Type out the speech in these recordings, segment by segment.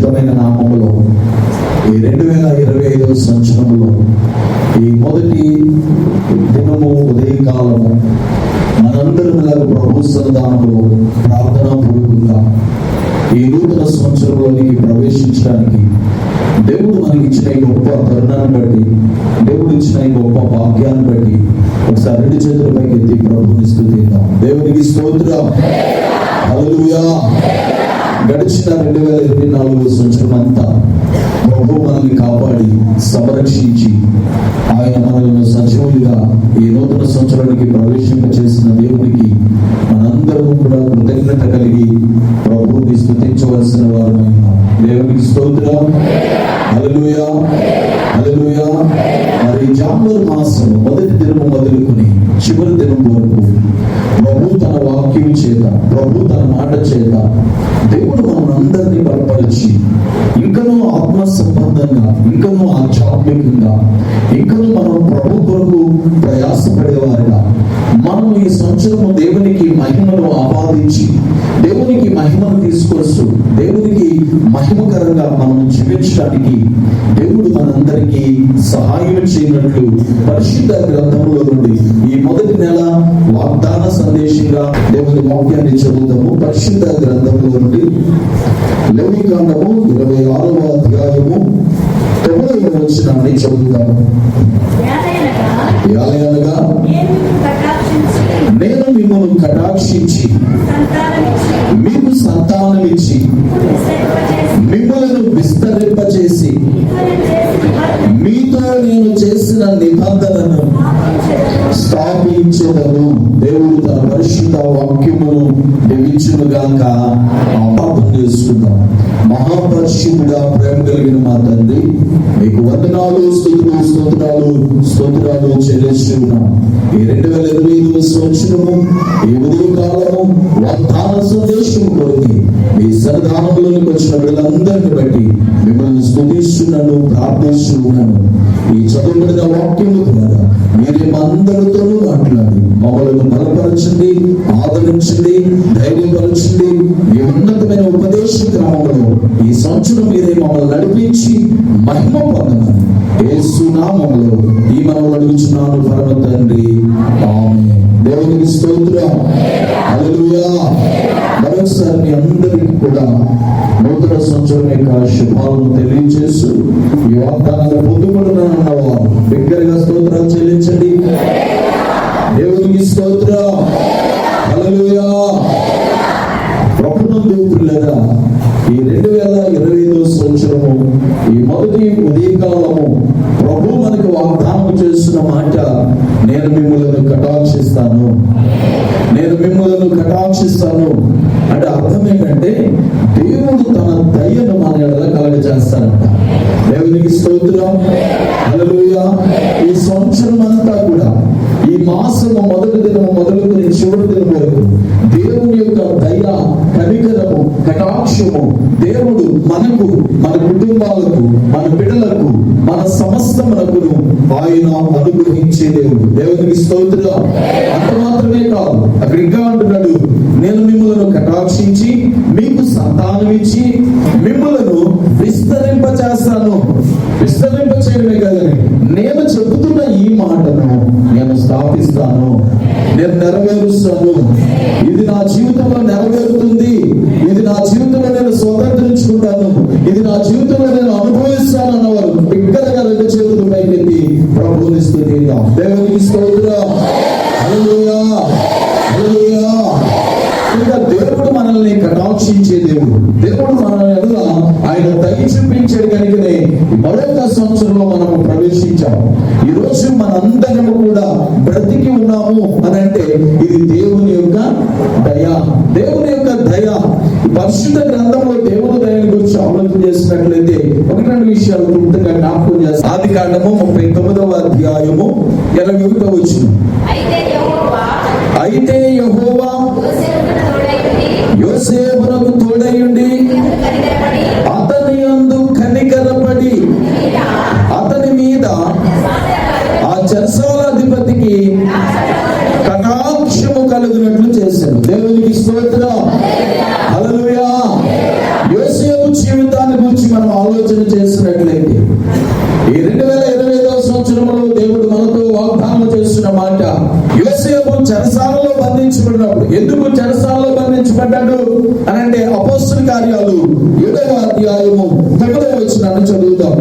పరిశుద్ధమైన నామములో ఈ రెండు వేల ఇరవై ఐదవ సంవత్సరంలో ఈ మొదటి దినము ఉదయకాలము మనందరం ఇలాగ ప్రభు సన్నిధానంలో ప్రార్థనా పూర్వకంగా. ఈ నూతన సంవత్సరంలోనికి ప్రవేశించడానికి దేవుడు మనకి ఇచ్చిన ఈ గొప్ప తరుణాన్ని బట్టి దేవుడు ఇచ్చిన ఈ గొప్ప భాగ్యాన్ని బట్టి ఒకసారి రెండు చేతులపైకి ఎత్తి ప్రభుని స్థుతిద్దాం. దేవునికి స్తోత్రం. హల్లెలూయా. గడిచిన రెండు వేల ఇరవై నాలుగు సంవత్సరం అంతా ప్రభు మనల్ని కాపాడి సంరక్షించి ఆయన మనల్ని సజీవులుగా ఈ నూతన సంవత్సరానికి ప్రవేశింప చేసిన దేవునికి మనందరం కూడా కృతజ్ఞత కలిగి ప్రభువుని స్థుతించవలసిన వారమైన దేవునికి స్తోత్రం. అలలుయా అలలుయా మరి జాన్వరి మాసం మొదటి దినము మొదలుకొని చివరి దినం వరకు ప్రభు తన వాక్యం చేత ప్రభు తన మాట చేత అందరినీ బలపరిచి ఇంకనూ ఆత్మ సంబంధంగా ఇంకనూ ఆధ్యాత్మికంగా ఇంకనూ మనం ప్రభు కొరకు ప్రయాసపడేవారుగా మనం ఈ సంవత్సరము దేవునికి మహిమను ఆపాదించి దేవునికి మహిమను తీసుకొస్తూ దేవునికి మహిమకరంగా మనం జీవించడానికి దేవుడు మనందరికీ సహాయం చేయనట్లు పరిశుద్ధ గ్రంథంలో నుండి ఈ మొదటి నెల వాగ్దాన సందేశంగా దేవుని వాక్యాన్ని చదువుతాము. పరిశుద్ధ గ్రంథంలో నుండి లౌకికాండము ఇరవై ఆరవ అధ్యాయము తొమ్మిదవ వచ్చినాన్ని చదువుతాము ఏలయనగా నేను మిమ్మల్ని కటాక్షించి మీకు సంతానమిచ్చి విస్తరింపచేసి మిమ్మల్ని విస్తరింపచేసి మీతో నేను చేసిన నిబంధనను స్థాపించెదను. స్థాపించదను దేవుడు తన పరిశుద్ధ వాక్యమును దీవించునుగాక పాపం చేసుకుందాం మహాపరిశుద్ధుడా ప్రేమ కలిగిన మా తండ్రి మీకు వందనాలు స్థుతులు స్తోత్రాలు స్తోత్రాలు చెల్లిస్తున్నాం. ఈ రెండు వేల ఇరవై ఐదు సంవత్సరము ఈ ఉదయం కాలము వాగ్దాన సందేశం కొరికి మీ సన్నిధానంలోనికి వచ్చిన వీళ్ళందరిని బట్టి మిమ్మల్ని స్థుతిస్తున్నాను ప్రార్థిస్తున్నాను. ఈ చదువుబడిన వాక్యము ద్వారా మీరే మా అందరితోనూ మాట్లాడి మమ్మల్ని బలపరచండి ఆదరించండి ధైర్యపరచండి మీ ఉన్నతమైన ఉపదేశ క్రమంలో ఈ సంవత్సరం మీరే మమ్మల్ని నడిపించి మహిమ పొందమని యేసు నామములో ఈ మనం అడుగుచున్నాను పరమ తండ్రి. దేవునికి స్తోత్రం. హల్లెలూయా. మరొకసారి మీ అందరికీ కూడా నూతన సంవత్సరం యొక్క శుభాలను తెలియజేస్తూ ఈ వాగ్దానాలు పొందుకుని ప్రతి ఉదయకాలము ప్రభు మనకు వాగ్దానం చేస్తున్న మాట నేను మిమ్మల్ని కటాక్షిస్తాను. నేను మిమ్మల్ని కటాక్షిస్తాను. అంటే అర్థం ఏంటంటే దేవుడు తన దయ్యను మన ఎడల కలగజేస్తాడంట. దేవునికి స్తోత్రం. అలలుయ ఈ సంవత్సరం అంతా కూడా మాసము మొదటి దినము మొదలుకొని చివరి దినం వరకు దేవుని యొక్క దయ కనికరము కటాక్షము దేవుడు మనకు మన కుటుంబాలకు మన బిడ్డలకు మన సమస్తమునకును ఆయన అనుగ్రహించే దేవుడు. దేవునికి స్తోత్రం అంత మాత్రమే కాదు అక్కడ ఇంకా అంటున్నాడు నేను మిమ్మల్ని కటాక్షించి మీకు సంతానం ఇచ్చి మిమ్మలను విస్తరింప చేస్తాను విస్తరింప చేయడమే కదండి నేను నేను నేను నెరవేరుస్తాను. ఇది నా జీవితంలో నెరవేరుతుంది. ఇది నా జీవితంలో నేను స్వతంత్రించుకుంటాను. ఇది నా జీవితంలో నేను అనుభవిస్తాను అన్నవారు బిగ్గరగా రెండు చేతులు పైకెత్తి ప్రభుని స్థుతిద్దాం. దేవునికి స్తోత్రం. ఇంకా దేవుడు మనల్ని కటాక్షించే దేవుడు. దేవుడు మనల్ని ఆయన దయ చూపించే కనుకనే మరొక సంవత్సరంలో మనము ప్రవేశించాం. ఈ మనందరము కూడా బ్రతికి ఉన్నాము అని అంటే ఇది దేవుని యొక్క దయ. దేవుని యొక్క దయ. పరిశుద్ధ గ్రంథంలో దేవుని దయని గురించి ఆలోచన చేసినట్లయితే ఒకటి రెండు విషయాలు క్లుప్తంగా జ్ఞాపకం చేస్తాం. ఆది కాండము ముప్పై తొమ్మిదవ అధ్యాయము ఇరవై ఒకటో వచ్చిన అయితే యెహోవా యోసేపునకు తోడయుండి అతని యందు కనికరపడి అతని మీద ఆ చెరసాల అధిపతికి కటాక్షము కలుగునట్లు చేశాడు దేవునికి స్తోత్రం. హల్లెలూయా. యోసేపు జీవితాన్ని గురించి మనం ఆలోచన చేసినట్లయితే ఈ రెండు వేల ఇరవై ఐదవ సంవత్సరంలో దేవుడు మనతో వాగ్దానం చేస్తున్న మాట యోసేపు చెరసాలలో బంధించబడినప్పుడు ఎందుకు చెరసాలలో బంధించబడ్డాడు అని అంటే అపోస్తుల కార్యాలు ఏడవ అధ్యాయము తొమ్మిదవ వచ్చినాన్ని చదువుతాం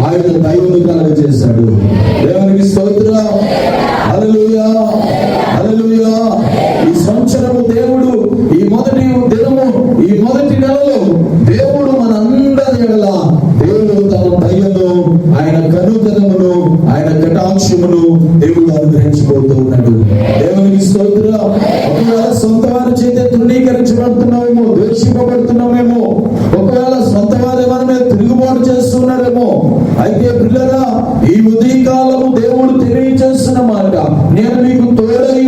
ఆయన దైవను చేశాడు. అయితే పిల్లరా ఈ ఉదయకాలము దేవుడు తెలియచేస్తున్న మాట. నేను మీకు తోడై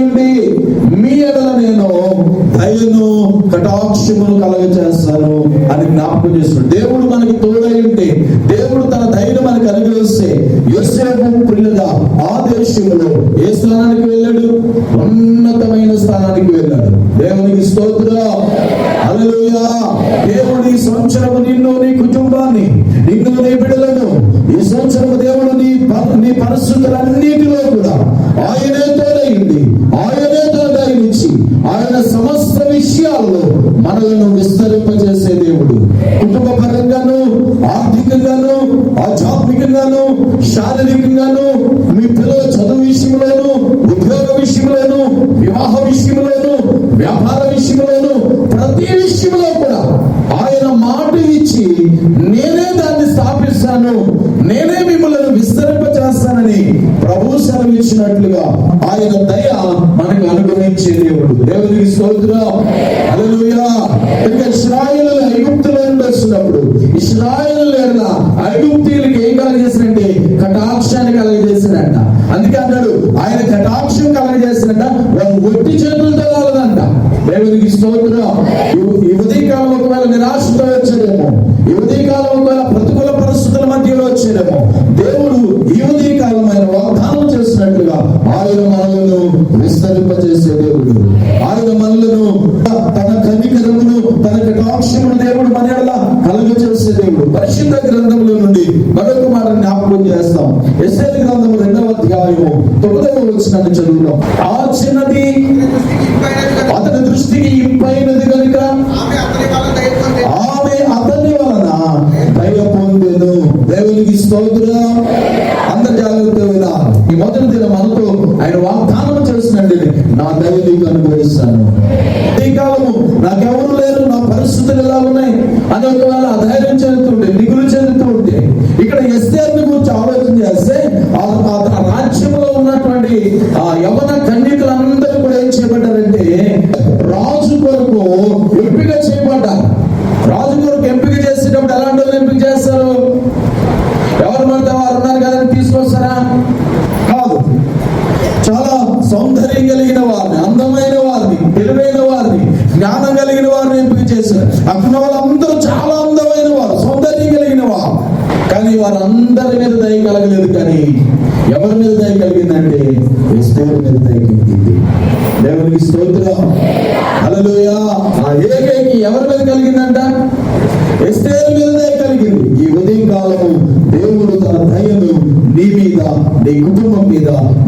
మీ ఎడల నేను దయను కటాక్షమును కలగజేస్తాను అని జ్ఞాపకం చేస్తున్నాడు. దేవుడు మనకి తోడై దేవుడు తన ధైర్యం మనకు అనుగ్రహిస్తే యోసేపు పిల్లగా ఆ దేశంలో ఏ స్థానానికి వెళ్ళాడు? ఉన్నతమైన స్థానానికి వెళ్ళాడు. దేవునికి స్తోత్రం. అలలుయా దేవుడి సంవత్సరము నిన్ను నీ కుటుంబాన్ని నిన్ను నీ బిడ్డలను ఈ సంవత్సరము దేవుడు నీ నీ పరిస్థితులన్నిటిలో కూడా ఆయనే తోడైంది ఆయనే తోడైనిచ్చి ఆయన సమస్త విషయాల్లో మనలను విస్తరింపజేసే దేవుడు. కుటుంబ పరంగాను ఆర్థికంగాను ఆధ్యాత్మికంగాను శారీరకంగాను మీ పిల్లల చదువు విషయంలోను ఉద్యోగ విషయంలోను వివాహ విషయంలోను వ్యాపార విషయంలోను ప్రతి విషయంలో కూడా ఆయన మాట ఇచ్చి నేనే దాన్ని స్థాపిస్తాను. అనుగ్రహించినట్లుగా ఆయన దయ మనకు అనుగ్రహించే దేవుడు. దేవునికి స్తోత్రం. హల్లెలూయా. ఇంకా ఇస్రాయేల్ ఐగుప్తులో నుండి వస్తున్నప్పుడు ఐగుప్తీయులకు ఏం కలగజేసినంటే కటాక్షాన్ని కలగజేసినట్ట అందుకే అన్నాడు ఆయన కటాక్షం కలగజేసినట్ట వాళ్ళు ఒట్టి చేతులతో రాలేదంట దేవునికి స్తోత్రం. ఈ- కాలం ఒకవేళ నిరాశతో వచ్చేదేమో ఈ కాలం ఒకవేళ ప్రతికూల పరిస్థితుల మధ్యలో వచ్చేదేమో దేవుడు ఈ పరిశుద్ధ గ్రంథముల నుండి మరొక మాట జ్ఞాపకం చేస్తాం. ఎస్ఎల్ గ్రంథము రెండవ అధ్యాయము తొమ్మిదవ వచ్చిన చదువుతాం ఆ చిన్నది అతని దృష్టికి ఇంపైనది కనుక ఆమె అతని వలన దయ పొందేను. దేవునికి స్తోత్రం. అందరు జాగ్రత్త ఈ మొదటి దిన మనతో ఆయన వాగ్దానం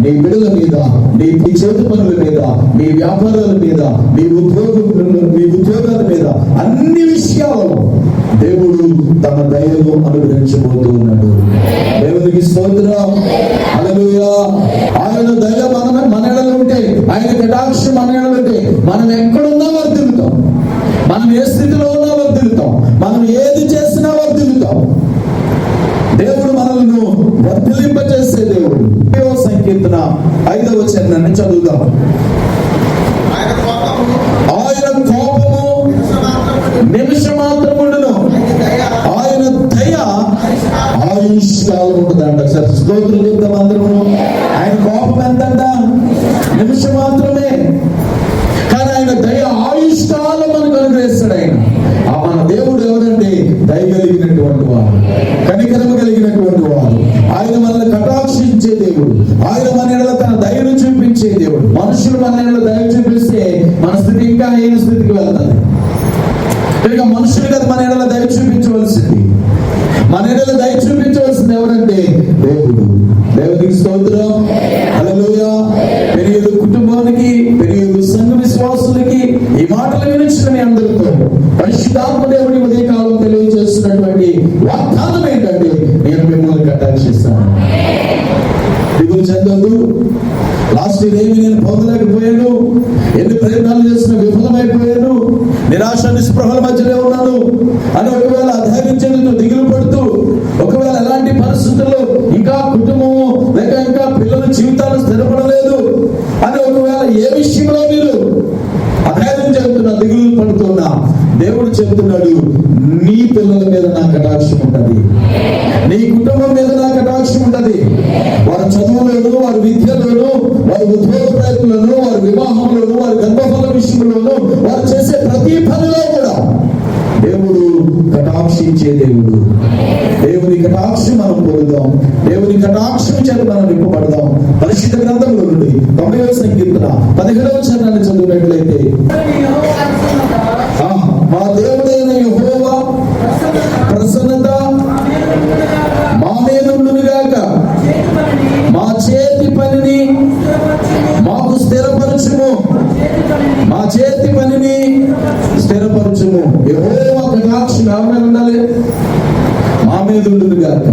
నీ విడుదల మీద నీ నీ చేతి పనుల మీద నీ వ్యాపారాల మీద నీ ఉద్యోగం నీ ఉద్యోగాల మీద అన్ని విషయాలలో దేవుడు తన దయను అనుగ్రహించబోతూ ఉన్నాడు. దేవునికి స్తోత్రం. అలలుయా ఆయన దయ మన మన ఉంటే ఆయన కటాక్షం మన ఉంటే మనం ఎక్కడున్నా వర్దిలుతాం మనం ఏ స్థితిలో ఉన్నా వర్దిలుతాం మనం ఏది చేసినా వర్దిలుతాం దేవుడు మనల్ని వర్ధలింపజేసే దేవుడు. ఏడవ సంకీర్తన ఐదవ చరణాన్ని చదువుదాం. ఆయన కోపము ఆయన నిమిష మాత్రముండును. ఆయన దయ ఆయన దయ ఆయుష్కాలం ఉంటుందంట సార్ స్తోత్రం చెప్తాం అందరము. ఆయన కోపం ఎంతంట? నిమిషం మాత్రమే. కానీ ఆయన దయ ఆయుష్కాలం మనకు అనుగ్రహిస్తాడు ఆయన. ఆ మన దేవుడు దయ కలిగినటువంటి వాడు. కనికరమ కలిగినటువంటి వాడు. ఆయన మనల్ని కటాక్షించే దేవుడు. ఆయన మన తన దయను చూపించే దేవుడు. మనుషులు మన దయ చూపిస్తే మన స్థితి ఇంకా హీన స్థితికి వెళ్తుంది. కనుక మనుషులు కదా మన ఎడల దయ చూపించవలసింది. మన ఎడల దయ చూపించవలసింది ఎవరంటే దేవుడు. దేవుడికి స్తోత్రం. అలలోయ పెరియలు కుటుంబానికి పెరియలు సంఘ విశ్వాసులకి ఈ మాటలు వినించిన అందరితో పరిశుద్ధాత్మ ఆశీర్వేమి నేను పొందలేకపోయాను. ఎన్ని ప్రయత్నాలు చేసిన విఫలమైపోయాను. నిరాశ నిస్పృహల మధ్యలో ఉన్నాను. అని ఒకవేళ అధైర్యం చెందుతూ దిగులు పడుతూ ఒకవేళ ఎలాంటి పరిస్థితుల్లో ఇంకా కుటుంబము లేక ఇంకా పిల్లల జీవితాలు స్థిరపడలేదు అని ఒకవేళ ఏ విషయంలో మీరు అధైర్యం చెందుతున్నా దిగులు పడుతున్నా దేవుడు చెప్తున్నాడు నీ పిల్లల మీద నా కటాక్షం ఉంటది. నీ కుటుంబం మీద నా కటాక్షం ఉంటది. వారి చదువులను వారి విద్యలోను వారి ఉద్యోగ ప్రయత్నంలోను వారి వివాహంలోను వారి గర్భఫల విషయంలోను వారు చేసే ప్రతి పనిలో కూడా దేవుడు కటాక్షించే దేవుడు. దేవుని కటాక్షి మనం పొందుదాం దేవుని కటాక్షం చేత మనం నింపబడదాం. పరిశుద్ధ గ్రంథంలో నుండి తొంభై సంకీర్తన పదిహేడవ చరణాన్ని చదివినట్లయితే మా చేతి పనిని స్థిరపరచుము. యెహోవా కటాక్షి ఎవరైనా ఉండాలి మా మీద ఉండదు కాక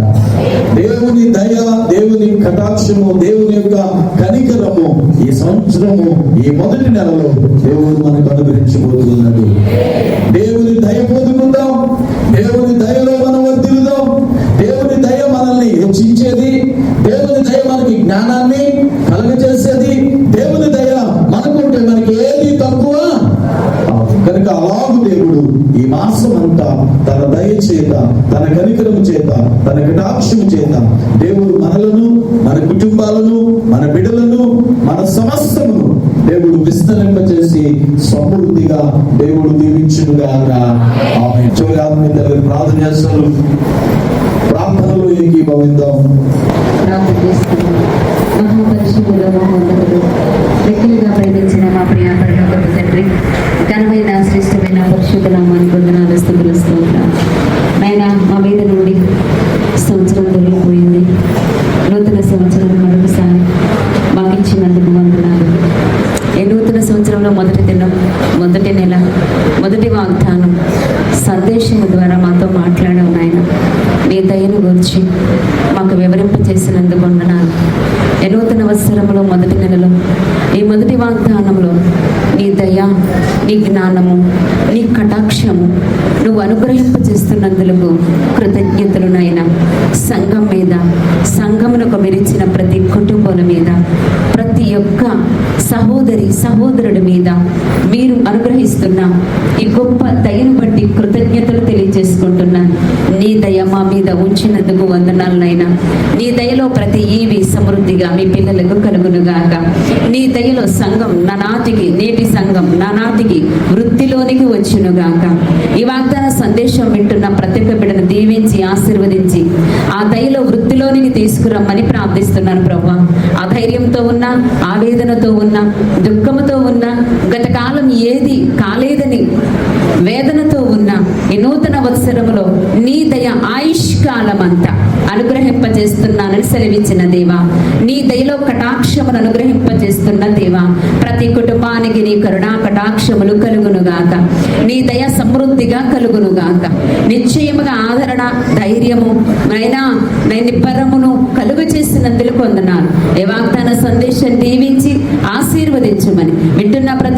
దేవుని దయ దేవుని కటాక్షము దేవుని యొక్క కనికరము ఈ సంవత్సరము ఈ మొదటి నెలలో దేవుడు మనకు అనుగ్రహించబోతున్నాడు దేవుని దయ పొందుకుందాం. దేవుని దయలో మనం వర్తిల్దాం దేవుని దయ మనల్ని హెచ్చించేది. దేవుని దయ మనకి జ్ఞానాన్ని కనుక అలాగు దేవుడు ఈ మాసం అంతా తన దయ చేత తన కనికరము చేత తన కటాక్షము చేత దేవుడు మనలను మన కుటుంబాలను మన బిడలను మన సమస్తమును దేవుడు విస్తరింపచేసి సమృద్ధిగా దేవుడు దీవించునుగాక. ఆమె చివరి ఆత్మీయ ప్రార్థన చేస్తారు. ప్రార్థనలో ఏకీభవిద్దాం. ప్రార్థన చేస్తున్నాను మహాపరిశుద్ధుడు మహోన్నతుడు వ్యక్తులుగా ప్రేమించిన మా ప్రియ పరలోకపు తండ్రి ఘనమైన శ్రేష్టమైన పరిశుద్ధ నామాన్ని వందనాలు స్థుతులు స్తోత్రం నాయన మా మీద నుండి సంవత్సరం తొలగిపోయింది నూతన సంవత్సరం మరొకసారి మాకు ఇచ్చినందుకు వందనాలు ఈ నూతన సంవత్సరంలో మొదటి దినం మొదటి నెల మొదటి వాగ్దానం సందేశం ద్వారా మాతో మాట్లాడావు నాయన నీ దయను గురించి మాకు వివరింపచేసినందుకు వందనాలు ఈ నూతన వత్సరంలో మొదటి నెలలో ఈ మొదటి వాగ్దానంలో నీ దయ నీ జ్ఞానము నీ కటాక్షము నువ్వు అనుగ్రహింపచేస్తున్నందులకు కృతజ్ఞతలు నాయన. మీద సంఘమునకు మెరిచిన ప్రతి కుటుంబం మీద ప్రతి ఒక్క సహోదరి సహోదరుడి మీద మీరు అనుగ్రహిస్తున్న ఈ గొప్ప దయను బట్టి కృతజ్ఞతలు తెలియజేసుకుంటున్నాను నీ దయ మా మీద ఉంచినందుకు వందనాలనైనా నీ దయలో ప్రతి ఈవి సమృద్ధిగా మీ పిల్లలకు కలుగునుగాక. నీ దయలో సంఘం నానాటికి నేటి సంఘం నానాటికి వృత్తిలోనికి వచ్చునుగాక. ఈ వాగ్దాన సందేశం వింటున్న ప్రతి ఒక్క బిడ్డను దీవించి ఆశీర్వదించి ఆ దయలో వృత్తిలోనికి తీసుకురమ్మని ప్రార్థిస్తున్నాను ప్రభా. అధైర్యంతో ఉన్నా ఉన్న ఆవేదనతో ఉన్న దుఃఖముతో ఉన్న గత కాలం ఏది కాలేదని వేదనతో ఉన్న ఈ నూతన వత్సరములో నీ దయ ఆయుష్ అంతా అనుగ్రహింపజేస్తున్నానని సెలవిచ్చిన దేవా. నీ దయలో కటాక్షమును అనుగ్రహింపజేస్తున్న దేవా. ప్రతి కుటుంబానికి నీ కరుణా కటాక్షములు కలుగునుగాక. నీ దయ సమృద్ధిగా కలుగునుగాక. నిశ్చయముగా ఆదరణ ధైర్యము నైనా నిబ్బరమును కలుగు చేసినందుకు పొందనాలు ఏ వాగ్దాన సందేశం దీవించి ఆశీర్వదించమని వింటున్న ప్రతి